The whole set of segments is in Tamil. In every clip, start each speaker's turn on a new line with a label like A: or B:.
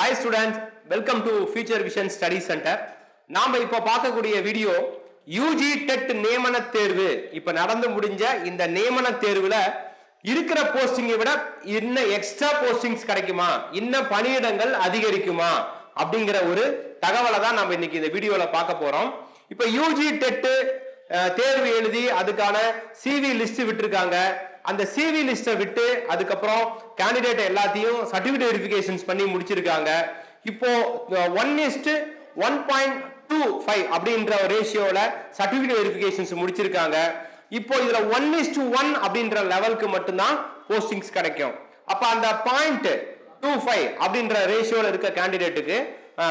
A: Hi students welcome to future vision study centre நாம் இப்போ பார்க்கக்கூடிய வீடியோ யூஜி டெட் நியமன தேர்வு. இப்போ நடந்து முடிஞ்ச இந்த நியமன தேர்வில் இருக்கிற போஸ்டிங்கை விட இன்னும் எக்ஸ்ட்ரா போஸ்டிங்ஸ் கிடைக்குமா? இன்னும் பணியிடங்கள் அதிகரிக்குமா? அப்படிங்கிற ஒரு தகவலை தான் நம்ம இன்னைக்கு இந்த வீடியோவில் பார்க்க போகிறோம் இப்போ யூஜி டெட்டு தேர்வு எழுதி அதுக்கான சிவி லிஸ்ட் விட்டுருக்காங்க. அந்த சிவி லிஸ்ட்டை விட்டு அதுக்கப்புறம் கேண்டிடேட் எல்லாத்தையும் சர்டிஃபிகேட் வெரிஃபிகேஷன்ஸ் பண்ணி முடிச்சிருக்காங்க. இப்போ one is to one point two five அப்படின்ற ரேஷியோவில் சர்டிஃபிகேட் வெரிஃபிகேஷன்ஸ் முடிச்சிருக்காங்க. இப்போ இதில் ஒன் இஸ்ட் ஒன் அப்படின்ற லெவலுக்கு மட்டும்தான் போஸ்டிங்ஸ் கிடைக்கும். அப்போ அந்த பாயிண்ட் டூ ஃபைவ் அப்படின்ற ரேஷியோவில் இருக்க கேண்டிடேட்டுக்கு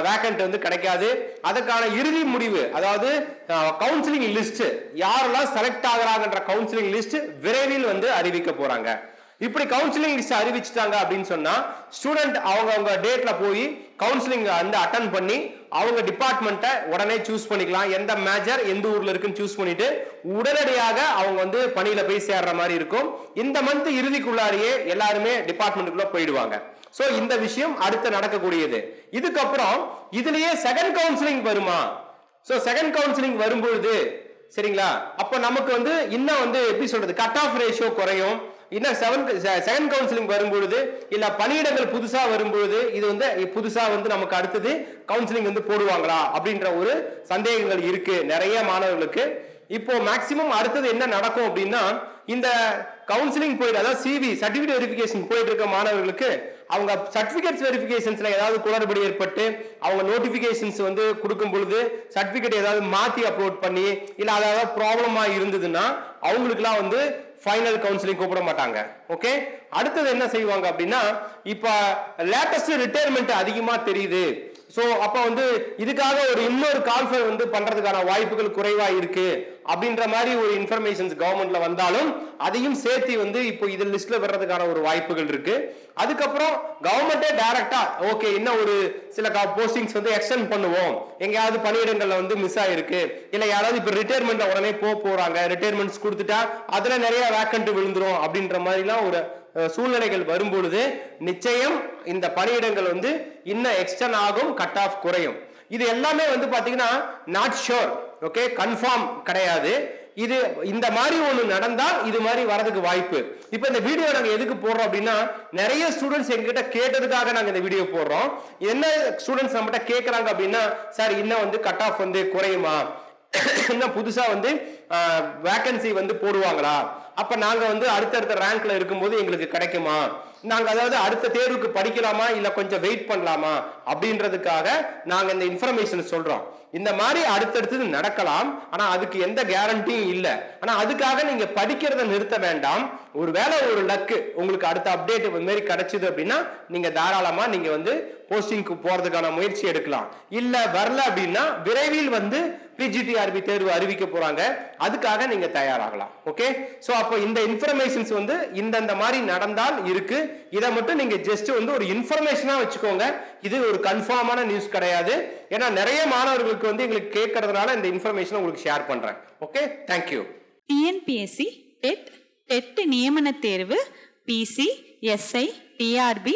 A: வேக்கண்ட் வந்து கிடைக்காது. அதற்கான இறுதி முடிவு அதாவது கவுன்சிலிங் லிஸ்ட் யாரெல்லாம் செலக்ட் ஆகிறாங்கன்ற கவுன்சிலிங் லிஸ்ட் விரைவில் வந்து அறிவிக்க போறாங்க. இப்படி கவுன்சிலிங் லிஸ்ட் அறிவிச்சிட்டாங்க அப்படின்னு சொன்னா ஸ்டூடெண்ட் அவங்க அவங்க டேட்ல போய் கவுன்சிலிங் வந்து அட்டன் பண்ணி அவங்க டிபார்ட்மெண்ட்டை உடனே சூஸ் பண்ணிக்கலாம். எந்த மேஜர் எந்த ஊர்ல இருக்குன்னு சூஸ் பண்ணிட்டு உடனடியாக அவங்க வந்து பணியில போய் சேர்ற மாதிரி இருக்கும். இந்த மந்த் இறுதிக்குள்ளாரியே எல்லாருமே டிபார்ட்மெண்ட்டுக்குள்ள போயிடுவாங்க. சோ இந்த விஷயம் அடுத்து நடக்கக்கூடியது. இதுக்கப்புறம் இதுலயே செகண்ட் கவுன்சிலிங் வருமா? சோ செகண்ட் கவுன்சிலிங் வரும்பொழுது சரிங்களா? அப்ப நமக்கு வந்து இன்னும் வந்து எப்படி சொல்றது? கட் ஆஃப் ரேஷியோ குறையும். இன்னும் செவன் செகண்ட் கவுன்சிலிங் வரும்பொழுது இல்ல பணியிடங்கள் புதுசா வரும்பொழுது இது வந்து புதுசா வந்து நமக்கு அடுத்தது கவுன்சிலிங் வந்து போடுவாங்களா? அப்படின்ற ஒரு சந்தேகங்கள் இருக்கு. நிறைய மாணவர்களுக்கு. இப்போ மேக்சிமம் அடுத்தது என்ன நடக்கும் அப்படின்னா இந்த கவுன்சிலிங் போயிட்டு அதாவது சிவி சர்டிஃபிகேட் வெரிஃபிகேஷன் போயிட்டு இருக்க மாணவர்களுக்கு அவங்க சர்டிஃபிகேட்ஸ் வெரிஃபிகேஷன்ஸ்ல ஏதாவது குளறுபடி ஏற்பட்டு அவங்க நோட்டிபிகேஷன்ஸ் வந்து கொடுக்கும் பொழுது சர்டிஃபிகேட் ஏதாவது மாத்தி அப்லோட் பண்ணி இல்லை அதாவது ப்ராப்ளமா இருந்ததுன்னா அவங்களுக்குலாம் வந்து ஃபைனல் கவுன்சிலிங் கூப்பிட மாட்டாங்க. ஓகே அடுத்தது என்ன செய்வாங்க அப்படின்னா இப்போ லேட்டஸ்ட் ரிட்டையர்மெண்ட் அதிகமாக தெரியுது. ஸோ அப்போ வந்து இதுக்காக ஒரு இன்னொரு கால்ஃபர் வந்து பண்றதுக்கான வாய்ப்புகள் குறைவா இருக்கு. அப்படின்ற மாதிரி ஒரு இன்ஃபர்மேஷன்ஸ் கவர்மெண்ட்ல வந்தாலும் அதையும் சேர்த்து வந்து இப்போ இது லிஸ்ட்ல வர்றதுக்கான ஒரு வாய்ப்புகள் இருக்கு. அதுக்கப்புறம் கவர்மெண்டே டைரக்டா ஓகே இன்னும் ஒரு சில போஸ்டிங்ஸ் வந்து எக்ஸ்டெண்ட் பண்ணுவோம். எங்கேயாவது பணியிடங்கள்ல வந்து மிஸ் ஆயிருக்கு. இல்ல யாராவது இப்ப ரிட்டையர்மெண்ட்ல உடனே போக போறாங்க. ரிட்டையர்மெண்ட்ஸ் கொடுத்துட்டா அதுல நிறைய வேக்கண்ட் விழுந்துரும் அப்படின்ற மாதிரிலாம் ஒரு சூழ்நிலைகள் வரும்பொழுது நிச்சயம் இந்த பணியிடங்கள் வந்து இன்னும் எக்ஸ்டன் ஆகும் கட் ஆஃப் குறையும். இது எல்லாமே வந்து பாத்தீங்கன்னா நாட் ஷோர் ஓகே கன்ஃபார்ம் கிடையாது. இது இந்த மாதிரி ஒன்று நடந்தால் இது மாதிரி வரதுக்கு வாய்ப்பு. இப்போ இந்த வீடியோ நாங்கள் எதுக்கு போடுறோம் அப்படின்னா நிறைய ஸ்டூடெண்ட்ஸ் எங்ககிட்ட கேட்டதுக்காக நாங்கள் இந்த வீடியோ போடுறோம். என்ன ஸ்டூடெண்ட்ஸ் நம்மகிட்ட கேட்குறாங்க அப்படின்னா சார் இன்னும் வந்து கட் ஆஃப் வந்து குறையுமா? இன்னும் புதுசாக வந்து வேக்கன்சி வந்து போடுவாங்களா? அப்ப நாங்க வந்து அடுத்தடுத்த ரேங்க்ல இருக்கும்போது எங்களுக்கு கிடைக்குமா? நாங்க அதாவது அடுத்த தேர்வுக்கு படிக்கலாமா? இல்ல கொஞ்சம் வெயிட் பண்ணலாமா? அப்படின்றதுக்காக நாங்க இந்த இன்ஃபர்மேஷன் சொல்றோம். இந்த மாதிரி அடுத்தடுத்தது நடக்கலாம். ஆனா அதுக்கு எந்த கேரண்டியும் இல்ல. ஆனா அதுக்காக நீங்க படிக்கிறத நிறுத்த வேண்டாம். ஒருவேளை ஒரு லக்கு உங்களுக்கு அடுத்த அப்டேட் மாதிரி கிடைச்சது அப்படின்னா நீங்க தாராளமா நீங்க வந்து போஸ்டிங்க்கு போறதுக்கான முயற்சி எடுக்கலாம். இல்ல வரல அப்படின்னா விரைவில் வந்து பிஜிடிஆர்பி தேர்வு அறிவிக்க போறாங்க. அதுக்காக நீங்க தயாராகலாம். ஓகே ஸோ அப்போ இந்த இன்ஃபர்மேஷன்ஸ் வந்து இந்தந்த மாதிரி நடந்தால் இருக்கு. இதை மட்டும் நீங்க ஜஸ்ட் வந்து ஒரு இன்ஃபர்மேஷனா வச்சுக்கோங்க. இது ஒரு கன்ஃபார்மான நியூஸ் கிடையாது. ஏன்னா நிறைய மாணவர்களுக்கு வந்து எங்களுக்கு கேட்கறதுனால இந்த இன்ஃபர்மேஷன் உங்களுக்கு ஷேர் பண்றேன். Okay thank you
B: TNPSC TET TET நியமன தேர்வு PC SI TRB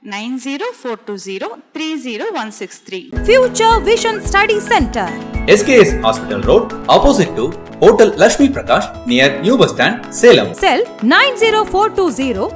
B: 9040
C: Future Vision Study Center.
D: SKS Hospital Road, opposite to Hotel Lashmi Prakash, near New Bus Stand, Salem.
C: Cell 90420